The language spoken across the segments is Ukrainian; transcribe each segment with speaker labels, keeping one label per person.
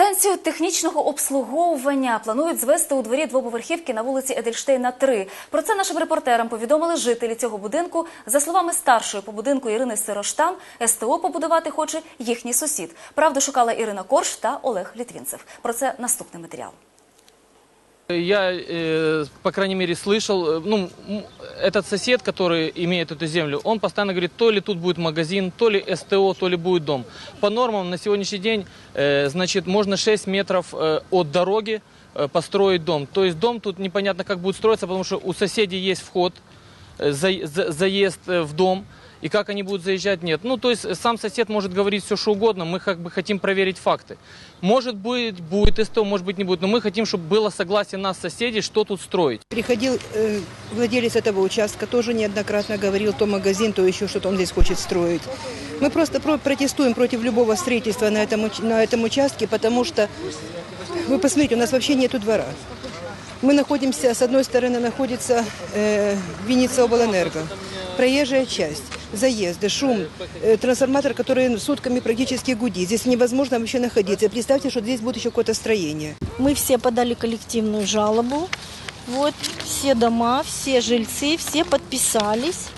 Speaker 1: Станцію технічного обслуговування планують звести у дворі двоповерхівки на вулиці Едельштейна 3. Про це нашим репортерам повідомили жителі цього будинку. За словами старшої по будинку Ірини Сироштан, СТО побудувати хоче їхній сусід. Правду шукала Ірина Корш та Олег Літвінцев. Про це наступний матеріал.
Speaker 2: Я, э, по крайней мере, слышал, э, ну, этот сосед, который имеет эту землю, он постоянно говорит, то ли тут будет магазин, то ли СТО, то ли будет дом. По нормам на сегодняшний день, э, значит, можно 6 метров от дороги построить дом. То есть дом тут непонятно как будет строиться, потому что у соседей есть вход, за- за- заезд в дом. И как они будут заезжать, нет. Ну, то есть э, сам сосед может говорить все, что угодно. Мы как бы хотим проверить факты. Может быть, будет СТО, может быть, не будет. Но мы хотим, чтобы было согласие нас, соседей, что тут строить.
Speaker 3: Приходил э, владелец этого участка, тоже неоднократно говорил, то магазин, то еще что-то он здесь хочет строить. Мы просто про- протестуем против любого строительства на этом, на этом участке, потому что, вы посмотрите, у нас вообще нету двора. Мы находимся, с одной стороны находится э, Винница облэнерго, проезжая часть, заезды, шум, э, трансформатор, который сутками практически гудит. Здесь невозможно вообще находиться. Представьте, что здесь будет еще какое-то строение.
Speaker 4: Мы все подали коллективную жалобу. Вот все дома, все жильцы, все подписались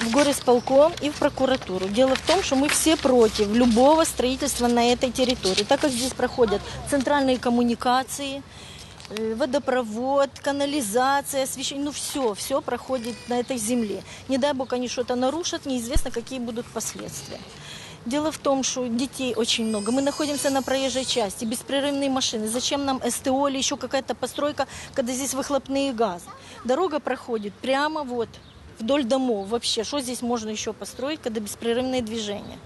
Speaker 4: в горисполком и в прокуратуру. Дело в том, что мы все против любого строительства на этой территории, так как здесь проходят центральные коммуникации, э, водопровод, канализация, освещение, ну все, все проходит на этой земле. Не дай бог они что-то нарушат, неизвестно, какие будут последствия. Дело в том, что детей очень много. Мы находимся на проезжей части, беспрерывные машины. Зачем нам СТО или еще какая-то постройка, когда здесь выхлопные газы? Дорога проходит прямо вот вдоль домов. Вообще, что здесь можно еще построить, когда беспрерывное движение?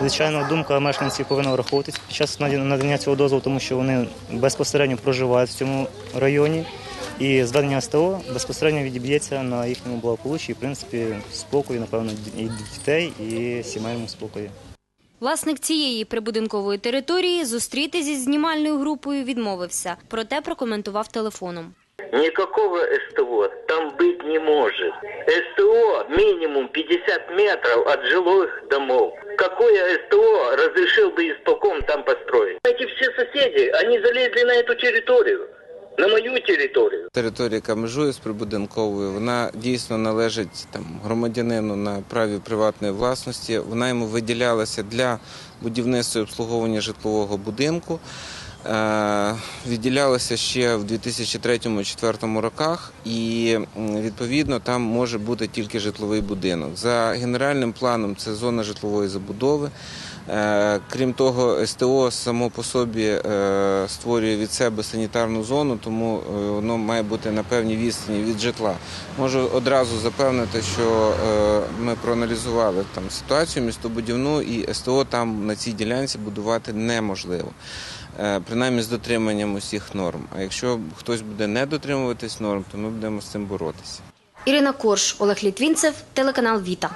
Speaker 5: Звичайно, думка мешканців повинна враховуватись під час наді- надання цього дозволу, тому що вони безпосередньо проживають в цьому районі. І зведення СТО безпосередньо відіб'ється на їхньому благополуччі, і, в принципі, спокою, напевно, і дітей, і сімейному спокою.
Speaker 6: Власник цієї прибудинкової території зустріти зі знімальною групою відмовився, проте прокоментував телефоном.
Speaker 7: Никакого СТО там быть не может. СТО минимум 50 метров от жилых домов Какое СТО разрешил бы исполком там построить? Эти все соседи, они залезли на эту территорию, на мою территорию.
Speaker 8: Територія, яка межує з прибудинковою, вона дійсно належить там громадянину на праві приватної власності. Вона йому виділялася для будівництва і обслуговування житлового будинку. Е, Відділялася ще в 2003-2004 роках, і відповідно там може бути тільки житловий будинок. За генеральним планом це зона житлової забудови. Е, Крім того, СТО само по собі е, створює від себе санітарну зону, тому е, воно має бути на певній відстані від житла. Можу одразу запевнити, що ми проаналізували там ситуацію містобудівну, і СТО там на цій ділянці будувати неможливо. Принаймні з дотриманням усіх норм. А якщо хтось буде не дотримуватись норм, то ми будемо з цим боротися.
Speaker 6: Ірина Корж, Олег Літвінцев, телеканал Віта.